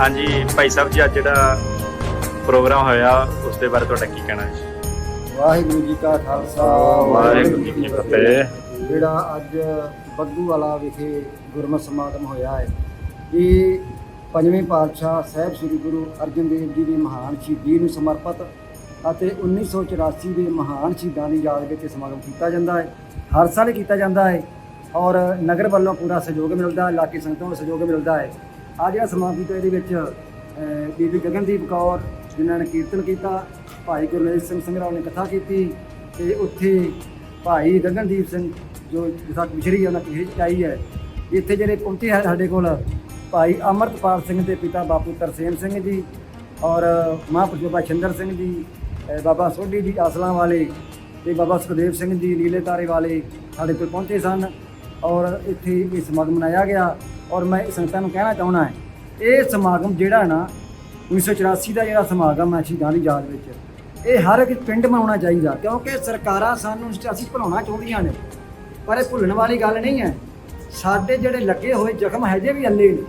ਹਾਂਜੀ ਭਾਈ ਸਾਹਿਬ ਜੀ ਅੱਜ ਜਿਹੜਾ ਪ੍ਰੋਗਰਾਮ ਹੋਇਆ ਉਸ ਦੇ ਬਾਰੇ ਤੁਹਾਡਾ ਕੀ ਕਹਿਣਾ ਹੈ? ਵਾਹਿਗੁਰੂ ਜੀ ਕਾ ਖਾਲਸਾ ਵਾਹਿਗੁਰੂ ਜੀ ਕੀ ਫਤਿਹ। ਜਿਹੜਾ ਅੱਜ ਬੱਗੂ ਵਾਲਾ ਵਿਖੇ ਗੁਰਮਤਿ ਸਮਾਗਮ ਹੋਇਆ ਹੈ ਇਹ ਪੰਜਵੇਂ ਪਾਤਸ਼ਾਹ ਸਾਹਿਬ ਸ੍ਰੀ ਗੁਰੂ ਅਰਜਨ ਦੇਵ ਜੀ ਦੀ ਮਹਾਨ ਸ਼ਹੀਦੀ ਨੂੰ ਸਮਰਪਿਤ ਅਤੇ 1984 ਦੇ ਮਹਾਨ ਸ਼ਹੀਦਾਂ ਦੀ ਯਾਦ ਵਿੱਚ ਸਮਾਗਮ ਕੀਤਾ ਜਾਂਦਾ ਹੈ ਹਰ ਸਾਲ ਕੀਤਾ ਜਾਂਦਾ ਹੈ ਔਰ ਨਗਰ ਵੱਲੋਂ ਪੂਰਾ ਸਹਿਯੋਗ ਮਿਲਦਾ ਹੈ ਇਲਾਕੀ ਸੰਗਤਾਂ ਵੱਲੋਂ ਸਹਿਯੋਗ ਮਿਲਦਾ ਹੈ। ਅੱਜ ਜਿਹੜਾ ਸਮਾਗਮ ਕੀਤਾ ਇਹਦੇ ਵਿੱਚ ਅਹ, ਬੀਬੀ ਗਗਨਦੀਪ ਕੌਰ ਜਿਨ੍ਹਾਂ ਨੇ ਕੀਰਤਨ ਕੀਤਾ ਭਾਈ ਗੁਰਮੇਲ ਸਿੰਘ ਸੰਗਰਾਮ ਨੇ ਕਥਾ ਕੀਤੀ ਤੇ ਉੱਥੇ ਭਾਈ ਗਗਨਦੀਪ ਸਿੰਘ ਜੋ ਜਿਸਾ ਵਿਛੜੀ ਉਹਨਾਂ ਕਿਸੇ ਚਾਈ ਹੈ ਇੱਥੇ ਜਿਹੜੇ ਪਹੁੰਚੇ ਹੈ ਸਾਡੇ ਕੋਲ ਭਾਈ ਅਮਰਤਪਾਲ ਸਿੰਘ ਦੇ ਪਿਤਾ ਬਾਪੂ ਤਰਸੇਮ ਸਿੰਘ ਜੀ ਔਰ ਮਹਾਂਪੁਰਸ਼ ਬਾਬਾ ਚੰਦਰ ਸਿੰਘ ਜੀ ਅਹ ਬਾਬਾ ਸੋਢੀ ਜੀ ਆਸਲਾਂ ਵਾਲੇ ਤੇ ਬਾਬਾ ਸੁਖਦੇਵ ਸਿੰਘ ਜੀ ਨੀਲੇ ਤਾਰੇ ਵਾਲੇ ਸਾਡੇ ਕੋਲ ਪਹੁੰਚੇ ਸਨ ਔਰ ਇੱਥੇ ਇਹ ਸਮਾਗਮ ਮਨਾਇਆ ਗਿਆ। ਔਰ ਮੈਂ ਸੰਗਤਾਂ ਨੂੰ ਕਹਿਣਾ ਚਾਹੁੰਦਾ ਹੈ, ਇਹ ਸਮਾਗਮ ਜਿਹੜਾ ਨਾ 1984 ਦਾ ਜਿਹੜਾ ਸਮਾਗਮ ਹੈ ਸ਼ਹੀਦਾਂ ਦੀ ਯਾਦ ਵਿੱਚ, ਇਹ ਹਰ ਇੱਕ ਪਿੰਡ ਮਨਾਉਣਾ ਚਾਹੀਦਾ, ਕਿਉਂਕਿ ਸਰਕਾਰਾਂ ਸਾਨੂੰ ਅਸੀਂ ਭੁਲਾਉਣਾ ਚਾਹੁੰਦੀਆਂ ਨੇ। ਪਰ ਇਹ ਭੁੱਲਣ ਵਾਲੀ ਗੱਲ ਨਹੀਂ ਹੈ। ਸਾਡੇ ਜਿਹੜੇ ਲੱਗੇ ਹੋਏ ਜ਼ਖਮ ਹਜੇ ਵੀ ਅੱਲੇ ਨੇ।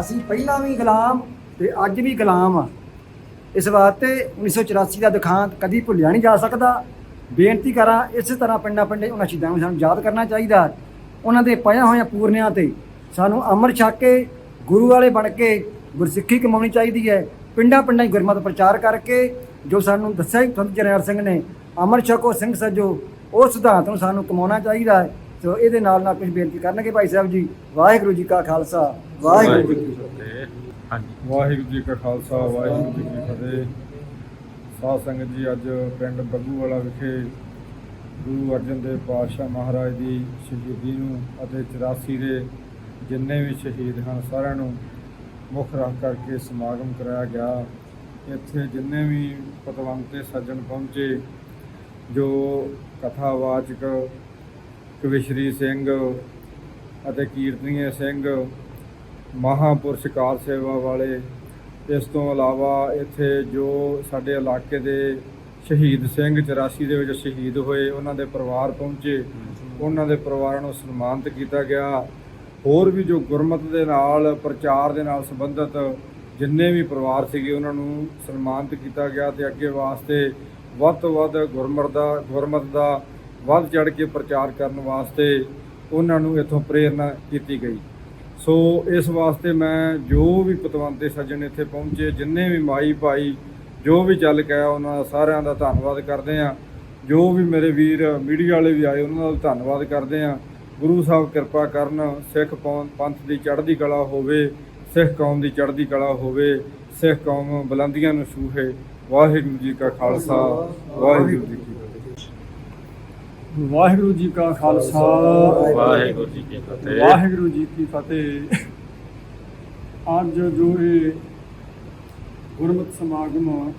ਅਸੀਂ ਪਹਿਲਾਂ ਵੀ ਗੁਲਾਮ ਤੇ ਅੱਜ ਵੀ ਗੁਲਾਮ ਆ ਇਸ ਵਾਸਤੇ 1984 ਦਾ ਦੁਖਾਂਤ ਕਦੀ ਭੁੱਲਿਆ ਨਹੀਂ ਜਾ ਸਕਦਾ। ਬੇਨਤੀ ਕਰਾਂ, ਇਸੇ ਤਰ੍ਹਾਂ ਪਿੰਡਾਂ ਪਿੰਡੇ ਉਹਨਾਂ ਸ਼ਹੀਦਾਂ ਨੂੰ ਸਾਨੂੰ ਯਾਦ ਕਰਨਾ ਚਾਹੀਦਾ ਉਹਨਾਂ ਦੇ ਪਾਇਆ ਹੋਇਆ ਪੂਰਨਿਆਂ ਤੇ ਸਾਨੂੰ ਅੰਮ੍ਰਿਤ ਛਕ ਕੇ ਗੁਰੂ ਵਾਲੇ ਬਣ ਕੇ ਗੁਰਸਿੱਖੀ ਕਮਾਉਣੀ ਚਾਹੀਦੀ ਹੈ। ਪਿੰਡਾਂ ਪਿੰਡਾਂ 'ਚ ਗੁਰਮਤਿ ਪ੍ਰਚਾਰ ਕਰਕੇ ਜੋ ਸਾਨੂੰ ਦੱਸਿਆ ਹੀ ਸੰਤ ਜਰਨੈਲ ਸਿੰਘ ਨੇ ਅੰਮ੍ਰਿਤ ਛਕੋ ਸਿੰਘ ਸੱਜੋ ਉਹ ਸਿਧਾਂਤ ਨੂੰ ਸਾਨੂੰ ਕਮਾਉਣਾ ਚਾਹੀਦਾ ਹੈ। ਸੋ ਇਹਦੇ ਨਾਲ ਨਾਲ ਕੁਝ ਬੇਨਤੀ ਕਰਨਗੇ ਭਾਈ ਸਾਹਿਬ ਜੀ। ਵਾਹਿਗੁਰੂ ਜੀ ਕਾ ਖਾਲਸਾ। ਵਾਹਿਗੁਰੂ ਜੀ ਕੀ ਫਤਿਹ। ਫਤਿਹ ਹਾਂਜੀ। ਵਾਹਿਗੁਰੂ ਜੀ ਕਾ ਖਾਲਸਾ ਵਾਹਿਗੁਰੂ ਜੀ ਕੀ ਫਤਿਹ। ਸਾਧ ਸੰਗਤ ਜੀ ਅੱਜ ਪਿੰਡ ਬੱਗੂਵਾਲਾ ਵਿਖੇ ਗੁਰੂ ਅਰਜਨ ਦੇਵ ਪਾਤਸ਼ਾਹ ਮਹਾਰਾਜ ਦੀ ਸ਼ਹੀਦੀ ਨੂੰ ਅਤੇ 84 ਦੇ ਜਿੰਨੇ ਵੀ ਸ਼ਹੀਦ ਹਨ, ਸਾਰਿਆਂ ਨੂੰ ਮੁੱਖ ਰੱਖ ਕਰਕੇ ਸਮਾਗਮ ਕਰਾਇਆ ਗਿਆ। ਇੱਥੇ ਜਿੰਨੇ ਵੀ ਪਤਵੰਤੇ ਸੱਜਣ ਪਹੁੰਚੇ, ਜੋ ਕਥਾਵਾਚਕ ਕਵਿਸ਼ਰੀ ਸਿੰਘ ਅਤੇ ਕੀਰਤਨੀਏ ਸਿੰਘ ਮਹਾਂਪੁਰਸ਼ ਕਾਰ ਸੇਵਾ ਵਾਲੇ, ਇਸ ਤੋਂ ਇਲਾਵਾ ਇੱਥੇ ਜੋ ਸਾਡੇ ਇਲਾਕੇ ਦੇ ਸ਼ਹੀਦ ਸਿੰਘ 84 ਦੇ ਵਿੱਚ ਸ਼ਹੀਦ ਹੋਏ, ਉਹਨਾਂ ਦੇ ਪਰਿਵਾਰ ਪਹੁੰਚੇ। ਉਹਨਾਂ ਦੇ ਪਰਿਵਾਰਾਂ ਨੂੰ ਸਨਮਾਨਿਤ ਕੀਤਾ ਗਿਆ। ਹੋਰ ਵੀ ਜੋ ਗੁਰਮਤ ਦੇ ਨਾਲ, ਪ੍ਰਚਾਰ ਦੇ ਨਾਲ ਸੰਬੰਧਿਤ ਜਿੰਨੇ ਵੀ ਪਰਿਵਾਰ ਸੀਗੇ, ਉਹਨਾਂ ਨੂੰ ਸਨਮਾਨਿਤ ਕੀਤਾ ਗਿਆ ਤੇ ਅੱਗੇ ਵਾਸਤੇ ਵੱਧ ਤੋਂ ਵੱਧ ਗੁਰਮਤ ਦਾ ਗੁਰਮਤ ਦਾ ਵੱਧ ਚੜ ਕੇ ਪ੍ਰਚਾਰ ਕਰਨ ਵਾਸਤੇ ਉਹਨਾਂ ਨੂੰ ਇੱਥੋਂ ਪ੍ਰੇਰਨਾ ਕੀਤੀ ਗਈ। ਸੋ ਇਸ ਵਾਸਤੇ ਮੈਂ ਜੋ ਵੀ ਪਤਵੰਤੇ ਸੱਜਣ ਇੱਥੇ ਪਹੁੰਚੇ, ਜਿੰਨੇ ਵੀ ਮਾਈ ਭਾਈ, ਜੋ ਵੀ ਚੱਲ ਕੇ ਉਹਨਾਂ ਦਾ ਸਾਰਿਆਂ ਦਾ ਧੰਨਵਾਦ ਕਰਦੇ ਆ ਜੋ ਵੀ ਮੇਰੇ ਵੀਰ ਮੀਡੀਆ ਵਾਲੇ ਵੀ ਆਏ, ਉਹਨਾਂ ਦਾ ਵੀ ਧੰਨਵਾਦ ਕਰਦੇ ਆ ਗੁਰੂ ਸਾਹਿਬ ਕਿਰਪਾ ਕਰਨ ਸਿੱਖ ਪੌਂ- ਪੰਥ ਦੀ ਚੜ੍ਹਦੀ ਕਲਾ ਹੋਵੇ ਸਿੱਖ ਕੌਮ ਦੀ ਚੜ੍ਹਦੀ ਕਲਾ ਹੋਵੇ ਸਿੱਖ ਕੌਮ ਬੁਲੰਦੀਆਂ ਨੂੰ ਛੂਹੇ। ਵਾਹਿਗੁਰੂ ਜੀ ਕਾ ਖਾਲਸਾ ਵਾਹਿਗੁਰੂ ਜੀ ਕੀ ਫਤਿਹ। ਵਾਹਿਗੁਰੂ ਜੀ ਕਾ ਖਾਲਸਾ। ਵਾਹਿਗੁਰੂ ਜੀ ਕੀ ਫਤਿਹ। ਵਾਹਿਗੁਰੂ ਜੀ ਕੀ ਫਤਿਹ। ਅੱਜ ਜੋ ਇਹ ਗੁਰਮਤਿ ਸਮਾਗਮ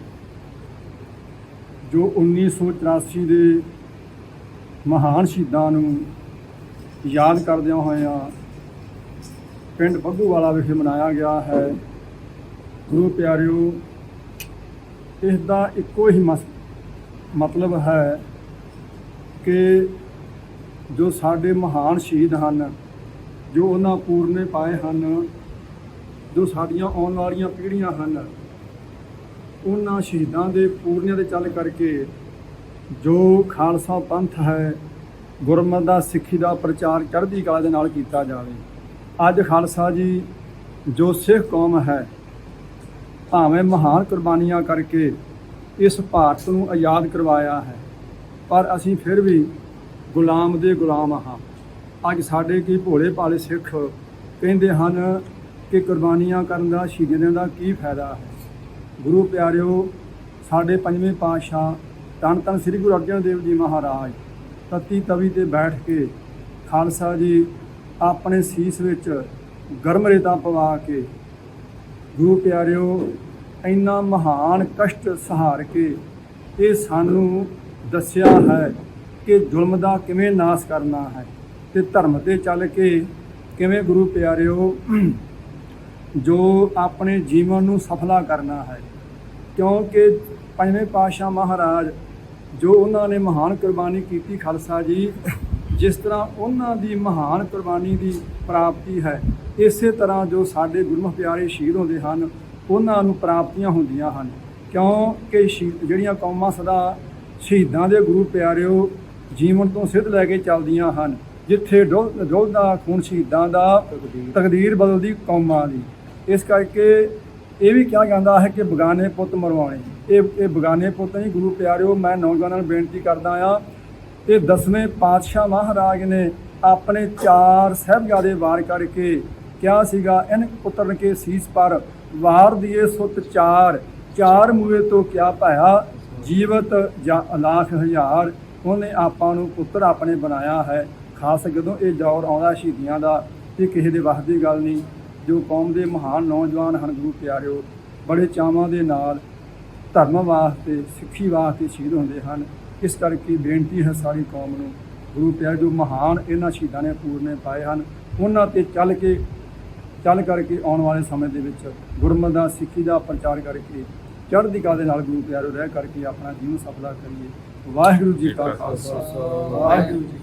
ਜੋ 1984 ਦੇ ਮਹਾਨ ਸ਼ਹੀਦਾਂ ਨੂੰ ਯਾਦ ਕਰਦਿਆਂ ਹੋਇਆਂ ਪਿੰਡ ਬੱਗੂਵਾਲਾ ਵਿਖੇ ਮਨਾਇਆ ਗਿਆ ਹੈ। ਗੁਰੂ ਪਿਆਰਿਓ ਇਸ ਦਾ ਇੱਕੋ ਹੀ ਮਸ- ਮਤਲਬ ਹੈ ਕਿ ਜੋ ਸਾਡੇ ਮਹਾਨ ਸ਼ਹੀਦ ਹਨ, ਜੋ ਉਹਨਾਂ ਪੂਰਨੇ ਪਾਏ ਹਨ, ਜੋ ਸਾਡੀਆਂ ਆਉਣ ਵਾਲੀਆਂ ਪੀੜ੍ਹੀਆਂ ਹਨ, ਉਹਨਾਂ ਸ਼ਹੀਦਾਂ ਦੇ ਪੂਰਨਿਆਂ ਦੇ ਚੱਲ ਕਰਕੇ ਜੋ ਖਾਲਸਾ ਪੰਥ ਹੈ ਗੁਰਮਤ ਦਾ ਸਿੱਖੀ ਦਾ ਪ੍ਰਚਾਰ ਚੜ੍ਹਦੀ ਕਲਾ ਦੇ ਨਾਲ ਕੀਤਾ ਜਾਵੇ। ਅੱਜ ਖਾਲਸਾ ਜੀ, ਜੋ ਸਿੱਖ ਕੌਮ ਹੈ, ਭਾਵੇਂ ਮਹਾਨ ਕੁਰਬਾਨੀਆਂ ਕਰਕੇ ਇਸ ਭਾਰਤ ਨੂੰ ਆਜ਼ਾਦ ਕਰਵਾਇਆ ਹੈ, ਪਰ ਅਸੀਂ ਫਿਰ ਵੀ ਗੁਲਾਮ ਦੇ ਗੁਲਾਮ ਹਾਂ। ਅੱਜ ਸਾਡੇ ਕੀ ਭੋਲੇ ਭਾਲੇ ਸਿੱਖ ਕਹਿੰਦੇ ਹਨ ਕਿ ਕੁਰਬਾਨੀਆਂ ਕਰਨ ਦਾ ਸ਼ਹੀਦਾਂ ਦਾ ਕੀ ਫਾਇਦਾ ਹੈ? ਗੁਰੂ ਪਿਆਰਿਓ, ਸਾਡੇ ਪੰਜਵੇਂ ਪਾਤਸ਼ਾਹ ਤਨ ਧੰਨ ਸ੍ਰੀ ਗੁਰੂ ਅਰਜਨ ਦੇਵ ਜੀ ਮਹਾਰਾਜ ਤਤੀ ਤਵੀ ਤੇ ਬੈਠ ਕੇ ਖਾਲਸਾ ਜੀ ਆਪਣੇ ਸੀਸ ਵਿੱਚ ਗਰਮ ਰੇਤਾ ਪਵਾ ਕੇ, ਗੁਰੂ ਪਿਆਰਿਓ, ਇੰਨਾ ਮਹਾਨ ਕਸ਼ਟ ਸਹਾਰ ਕੇ ਇਹ ਸਾਨੂੰ ਦੱਸਿਆ ਹੈ ਕਿ ਜ਼ੁਲਮ ਦਾ ਕਿਵੇਂ ਨਾਸ਼ ਕਰਨਾ ਹੈ ਤੇ ਧਰਮ ਤੇ ਚੱਲ ਕੇ ਕਿਵੇਂ ਗੁਰੂ ਪਿਆਰਿਓ, ਜੋ ਆਪਣੇ ਜੀਵਨ ਨੂੰ ਸਫਲਾ ਕਰਨਾ ਹੈ। ਕਿਉਂਕਿ ਪੰਜਵੇਂ ਪਾਤਸ਼ਾਹ ਮਹਾਰਾਜ ਜੋ ਉਹਨਾਂ ਨੇ ਮਹਾਨ ਕੁਰਬਾਨੀ ਕੀਤੀ ਖਾਲਸਾ ਜੀ, ਜਿਸ ਤਰ੍ਹਾਂ ਉਹਨਾਂ ਦੀ ਮਹਾਨ ਕੁਰਬਾਨੀ ਦੀ ਪ੍ਰਾਪਤੀ ਹੈ, ਇਸੇ ਤਰ੍ਹਾਂ ਜੋ ਸਾਡੇ ਗੁਰਮੁਖ ਪਿਆਰੇ ਸ਼ਹੀਦ ਹੁੰਦੇ ਹਨ, ਉਹਨਾਂ ਨੂੰ ਪ੍ਰਾਪਤੀਆਂ ਹੁੰਦੀਆਂ ਹਨ। ਕਿਉਂਕਿ ਸ਼ਹੀਦ, ਜਿਹੜੀਆਂ ਕੌਮਾਂ ਸਦਾ ਸ਼ਹੀਦਾਂ ਦੇ ਗੁਰੂ ਪਿਆਰਿਓ ਜੀਵਨ ਤੋਂ ਸਿੱਧ ਲੈ ਕੇ ਚੱਲਦੀਆਂ ਹਨ, ਜਿੱਥੇ ਡੁੱਲ, ਡੁੱਲਦਾ ਖੂਨ ਸ਼ਹੀਦਾਂ ਦਾ ਤਕਦੀਰ ਬਦਲਦੀ ਕੌਮਾਂ ਦੀ। ਇਸ ਕਰਕੇ ਇਹ ਵੀ ਕਿਹਾ ਜਾਂਦਾ ਹੈ ਕਿ ਬਗਾਨੇ ਪੁੱਤ ਮਰਵਾਉਣੇ। ਇਹ ਇਹ ਬਗਾਨੇ ਪੁੱਤ ਨਹੀਂ, ਗੁਰੂ ਪਿਆਰਿਓ, ਮੈਂ ਨੌਜਵਾਨਾਂ ਨੂੰ ਬੇਨਤੀ ਕਰਦਾ ਆ ਇਹ ਦਸਵੇਂ ਪਾਤਸ਼ਾਹ ਮਹਾਰਾਜ ਨੇ ਆਪਣੇ ਚਾਰ ਸਾਹਿਬਜ਼ਾਦੇ ਵਾਰ ਕਰਕੇ ਕਿਹਾ ਸੀਗਾ ਇਨ ਪੁੱਤਰਨ ਕੇ ਸੀਸ ਪਰ, ਵਾਰ ਦੀਏ ਸੁਤ ਚਾਰ ਚਾਰ ਮੂਏ ਤੋਂ ਕਿਆ ਭਾਇਆ, ਜੀਵਤ ਜਾਂ ਅਲਾਖ ਹਜ਼ਾਰ, ਉਹਨੇ ਆਪਾਂ ਨੂੰ ਪੁੱਤਰ ਆਪਣੇ ਬਣਾਇਆ ਹੈ। ਖਾਸ ਜਦੋਂ ਇਹ ਦੌਰ ਆਉਂਦਾ ਸ਼ਹੀਦੀਆਂ ਦਾ ਇਹ ਕਿਸੇ ਦੇ ਵੱਸ ਦੀ ਗੱਲ ਨਹੀਂ। ਜੋ ਕੌਮ ਦੇ ਮਹਾਨ ਨੌਜਵਾਨ ਹਨ ਗੁਰੂ ਪਿਆਰਿਓ ਬੜੇ ਚਾਵਾਂ ਦੇ ਨਾਲ ਧਰਮ ਵਾਸਤੇ ਸਿੱਖੀ ਵਾਸਤੇ ਸ਼ਹੀਦ ਹੁੰਦੇ ਹਨ। ਇਸ ਕਰਕੇ ਬੇਨਤੀ ਹੈ ਸਾਰੀ ਕੌਮ ਨੂੰ ਗੁਰੂ ਪਿਆਰੇ ਜੋ ਮਹਾਨ ਇਹਨਾਂ ਸ਼ਹੀਦਾਂ ਨੇ ਪੂਰਨੇ ਪਾਏ ਹਨ ਉਹਨਾਂ ਤੇ ਚੱਲ ਕੇ ਚੱਲ ਕਰਕੇ ਆਉਣ ਵਾਲੇ ਸਮੇਂ ਦੇ ਵਿੱਚ ਗੁਰਮਤਿ ਦਾ ਸਿੱਖੀ ਦਾ ਪ੍ਰਚਾਰ ਕਰਕੇ ਚੜ੍ਹਦੀ ਕਲਾ ਦੇ ਨਾਲ ਗੁਰੂ ਪਿਆਰੋ ਰਹਿ ਕਰਕੇ ਆਪਣਾ ਜੀਵਨ ਸਫਲਾ ਕਰੀਏ। ਵਾਹਿਗੁਰੂ ਜੀ ਕਾ ਖਾਲਸਾ। ਵਾਹਿਗੁਰੂ ਜੀ